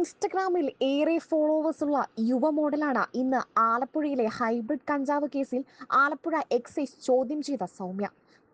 ഇൻസ്റ്റഗ്രാമിൽ ഏറെ ഫോളോവേഴ്സ് ഉള്ള യുവ മോഡലാണ് ഇന്ന് ആലപ്പുഴയിലെ ഹൈബ്രിഡ് കഞ്ചാവ് കേസിൽ ആലപ്പുഴ എക്സൈസ് ചോദ്യം ചെയ്ത സൗമ്യ.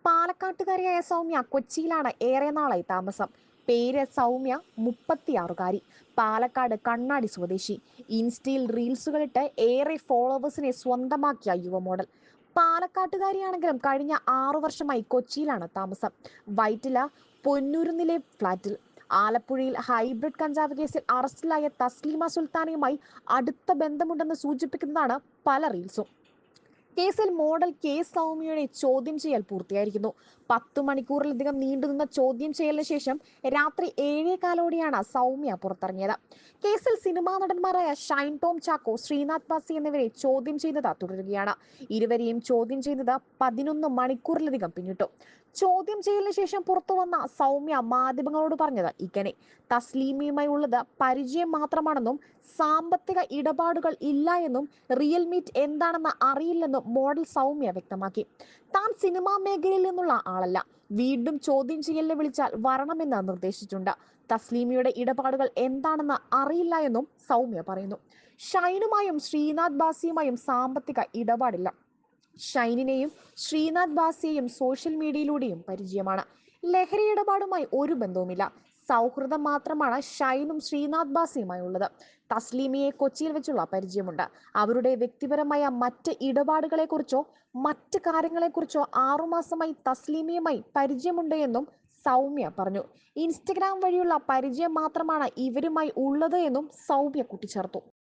പാലക്കാട്ടുകാരിയായ സൗമ്യ കൊച്ചിയിലാണ് ഏറെ നാളായി താമസം. പേര് സൗമ്യ മുപ്പത്തിയാറുകാരി. പാലക്കാട് കണ്ണാടി സ്വദേശി. ഇൻസ്റ്റയിൽ റീൽസുകളിട്ട് ഏറെ ഫോളോവേഴ്സിനെ സ്വന്തമാക്കിയ യുവ മോഡൽ. പാലക്കാട്ടുകാരിയാണെങ്കിലും കഴിഞ്ഞ ആറു വർഷമായി കൊച്ചിയിലാണ് താമസം. വൈറ്റില പൊന്നൂരുന്നിലെ ഫ്ളാറ്റിൽ ആലപ്പുഴയിൽ ഹൈബ്രിഡ് കഞ്ചാവ് കേസിൽ അറസ്റ്റിലായ തസ്ലീമ സുൽത്താനയുമായി അടുത്ത ബന്ധമുണ്ടെന്ന് സൂചിപ്പിക്കുന്നതാണ് പല റീൽസും. കേസിൽ മോഡൽ കെ സൗമ്യയുടെ ചോദ്യം ചെയ്യൽ പൂർത്തിയായിരിക്കുന്നു. പത്തു മണിക്കൂറിലധികം നീണ്ടുനിന്ന ചോദ്യം ചെയ്യലിന് ശേഷം രാത്രി ഏഴേകാലോടെയാണ് സൗമ്യ പുറത്തിറങ്ങിയത്. കേസിൽ സിനിമാ നടന്മാരായ ഷൈൻ ടോം ചാക്കോ ശ്രീനാഥ് ബാസി എന്നിവരെ ചോദ്യം ചെയ്യുന്നത് തുടരുകയാണ്. ഇരുവരെയും ചോദ്യം ചെയ്യുന്നത് പതിനൊന്ന് മണിക്കൂറിലധികം പിന്നിട്ടു. ചോദ്യം ചെയ്യലിന് ശേഷം പുറത്തു വന്ന സൗമ്യ മാധ്യമങ്ങളോട് പറഞ്ഞത് ഇങ്ങനെ തസ്ലീമിയുമായി ഉള്ളത് പരിചയം മാത്രമാണെന്നും സാമ്പത്തിക ഇടപാടുകൾ ഇല്ല എന്നും റിയൽ മീറ്റ് എന്താണെന്ന് അറിയില്ലെന്നും മോഡൽ സൗമ്യ വ്യക്തമാക്കി. താൻ സിനിമാ മേഖലയിൽ നിന്നുള്ള ആളല്ല. വീണ്ടും ചോദ്യം ചെയ്യലിനെ വിളിച്ചാൽ വരണമെന്ന് നിർദ്ദേശിച്ചിട്ടുണ്ട്. തസ്ലീമിയുടെ ഇടപാടുകൾ എന്താണെന്ന് അറിയില്ല എന്നും സൗമ്യ പറയുന്നു. ഷൈനുമായും ശ്രീനാഥ് ബാസിയുമായും സാമ്പത്തിക ഇടപാടില്ല. ഷൈനിനെയും ശ്രീനാഥ് ബാസിയെയും സോഷ്യൽ മീഡിയയിലൂടെയും പരിചയമാണ്. ലഹരി ഇടപാടുമായി ഒരു ബന്ധവുമില്ല. സൗഹൃദം മാത്രമാണ് ഷൈനും ശ്രീനാഥ് ബാസിയുമായി ഉള്ളത് തസ്ലീമിയെ കൊച്ചിയിൽ വെച്ചുള്ള പരിചയമുണ്ട്. അവരുടെ വ്യക്തിപരമായ മറ്റ് ഇടപാടുകളെക്കുറിച്ചോ മറ്റ് കാര്യങ്ങളെക്കുറിച്ചോ ആറുമാസമായി തസ്ലീമിയുമായി പരിചയമുണ്ട് എന്നും സൗമ്യ പറഞ്ഞു. ഇൻസ്റ്റഗ്രാം വഴിയുള്ള പരിചയം മാത്രമാണ് ഇവരുമായി ഉള്ളത് എന്നും സൗമ്യ കൂട്ടിച്ചേർത്തു.